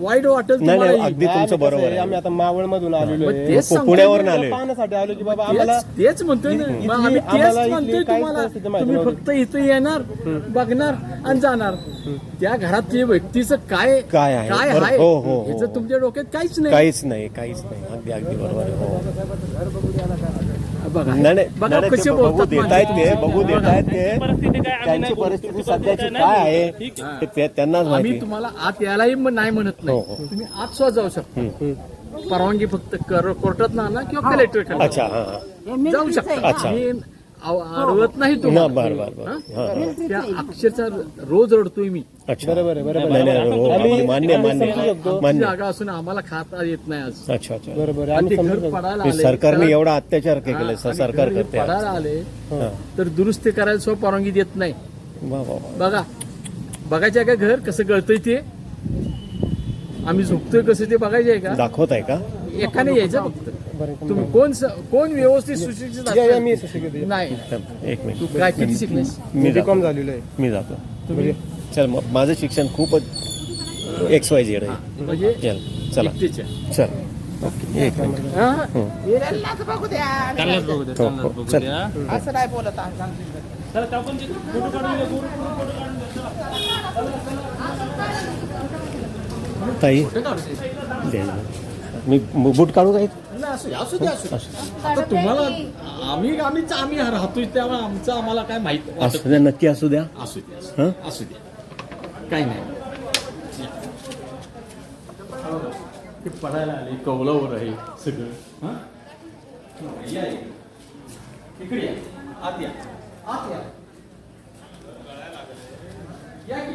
वाईट वाटेल नाही अगदी तुमचं बरोबर आहे आम्ही आता मावळ मधून आलेलो मग आहे. तेच सांगतोय पुण्यावरून पाहण्यासाठी आलो की बाबा आम्हाला तेच तेच म्हणतोय ना. मग आम्ही आम्हाला तेच इथली म्हणतोय काहीच तुम्हाला. परिस्थिती माहिती तुम्ही नव्हती. फक्त इथं येणार बघणार आणि जाणार. त्या घरात ते व्यक्तीचं काय काय आहे? काय आहे? हो, हो, हो. ह्याचं तुमच्या डोक्यात काहीच नाही. काहीच नाही काहीच नाही. अगदी अगदी बरोबर आहे. हो. बघा. नाही नाही बघा नाही, नाही, कसे ते बघू बोलतात देतायत ते माणसं. बघू देतायत ते. परिस्थिती काय आम्ही त्यांची नाही बोलू. परिस्थिती तुमची सध्याची परिस्थिती काय नाही आहे ठीक आहे. ते ते त्यांनाच आम्ही माहिती तुम्हाला आत यायलाही म- नाही म्हणत हो, नाही तुम्ही आत सुद्धा जाऊ शकता. परवानगी फक्त कर- कोर्टात ना किंवा कलेक्टर अच्छा हा हा. जाऊ शकता. अच्छा. अडवत नाही ना तुम्हाला बर बर बर. हा? हा, हा. त्या अक्षरचा रोज रडतोय मी. अच्छा. बरोबर आहे बरोबर नाही नाही हो आम्ही- मान्य आम्ही मान्य समजू शकतो. आमची मान्य जागा असून आम्हाला खाता येत नाही आज. अच्छा अच्छा. बरोबर आहे आणि आम्ही ते समजू घर शकतो. पडायला हे आले. सरकारने एवढा अत्याचार आहे आणि सरकार घर करते आज. पडायला आले हा. तर दुरुस्ती करायला सुद्धा परवानगी देत नाही. वा, वा, वा. बघा बघायचे आहे का घर? कसं गळतंय ते? आम्ही झोपतोय कसं ते बघायचे आहे का? दाखवत आहे का? एकाने यायचं फक्त. तुम्ही कोण स- कोण व्यवस्थित सुशिक्षित या, या, असेल? मी सुशिक्षित आहे. नाही. एक तू मिनिट काय किती शिकलेस? मी जातो. कॉम झालेलो आहे. मी जातो. तुम्ही? चल मग माझं शिक्षण खूपच एक्स वाय झेड आहे. म्हणजे चल चला. एकटीचे. चल. ओके. एक मिनिट. हा? त्यांनाच बघू द्या हो, हो, चल. असं नाही बोलत आहे. ताई. दे. मी बूट काढू काय नाही, असू दे, असू दे, असू दे. आता तुम्हाला आम्ही आम्हीच आम्ही राहतोय त्यामुळे आमचं आम्हाला काय माहीत वाटत असू द्या नक्की असू द्या असू दे असू हं? दे, असू दे काही नाही ते पडायला आले कौलावर आहे सगळं हं? या, या. इकडे या आत या आत या या की.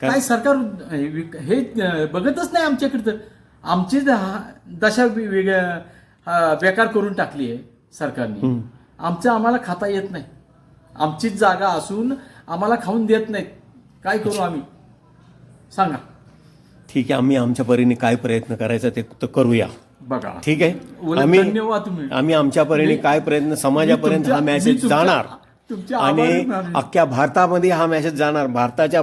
काय? सरकार हे बघतच नाही आमच्याकडे तर. आमची दशा वेगळ्या बेकार करून टाकली आहे सरकारने. आमचं आम्हाला खाता येत नाही. आमचीच जागा असून आम्हाला खाऊन देत नाहीत काय करू आम्ही? सांगा. ठीक आहे आम्ही आमच्या परीने काय प्रयत्न करायचा ते तर करूया. बघा. ठीक आहे? आम्ही धन्यवाद तुम्ही. आम्ही आमच्या परीने काय प्रयत्न समाजापर्यंत हा मेसेज जाणार. आणि. अख्ख्या भारतामध्ये हा मेसेज जाणार. भारताच्या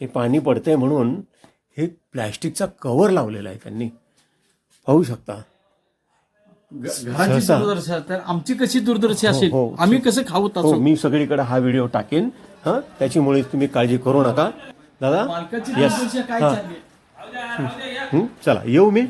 हे पाणी पडतंय म्हणून हे प्लॅस्टिकचा कवर लावलेला आहे त्यांनी. पाहू शकता. घराची सहसा. दुर्दशा तर आमची कशी दुर्दशा असेल? हो. आम्ही कसं खाऊ हो मी सगळीकडे हा व्हिडिओ टाकेन हां? त्याच्यामुळे तुम्ही काळजी करू नका. दादा? मालकाची येस दुर्दशा काय हां. चालली आहे? हं, चला येऊ मी.